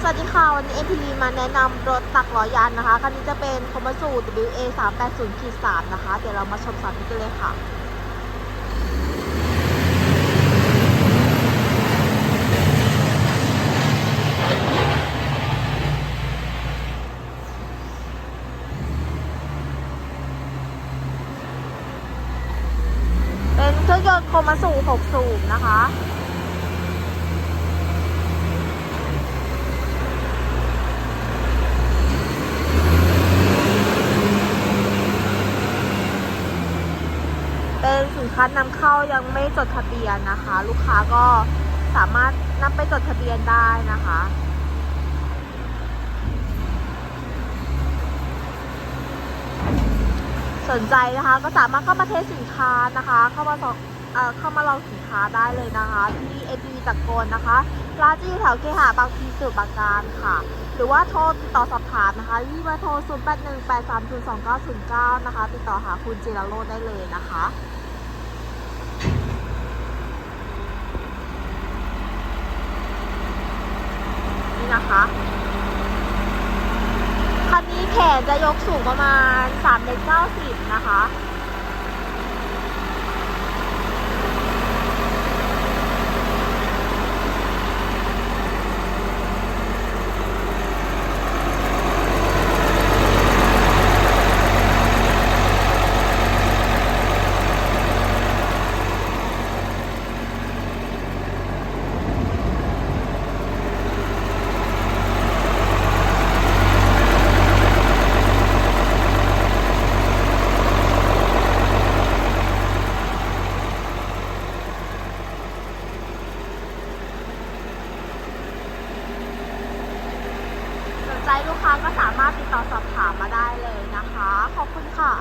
สวัสดีค่ะ วันนี้เอ็มพีรีมาแนะนำรถตักล้อยานนะคะ คันนี้จะเป็นคอม a สู WA 3 8 0ขีด3นะคะ เดี๋ยวเรามาชมสาธิตกันเลยค่ะเป็นเครื่องยนต์โคมาสู6สูบนะคะ เป็นสิน ค้านำเข้ายังไม่จดทะเบียนนะคะ ลูกค้าก็สามารถนำไปจดทะเบียนได้นะคะสนใจนะคะก็สามารถเข้ามาเทสสินค้านะคะ เข้ามาสอบเข้ามาลองสินค้าได้เลยนะคะ ที่เอพีตะโกนนะคะร้านจะอยู่แถวเคหะบางพีสุบางการค่ะ หรือว่าโทรติดต่อสอบถามนะคะที่เบอร์โทร 0 8 1 8 3 0 2 9 0 9 นะคะ ติดต่อหาคุณจิรโรได้เลยนะคะ นะคะ คันนี้แขนจะยกสูงประมาณ3เมตร90นะคะ ลูกค้าก็สามารถติดต่อสอบถามมาได้เลยนะคะ ขอบคุณค่ะ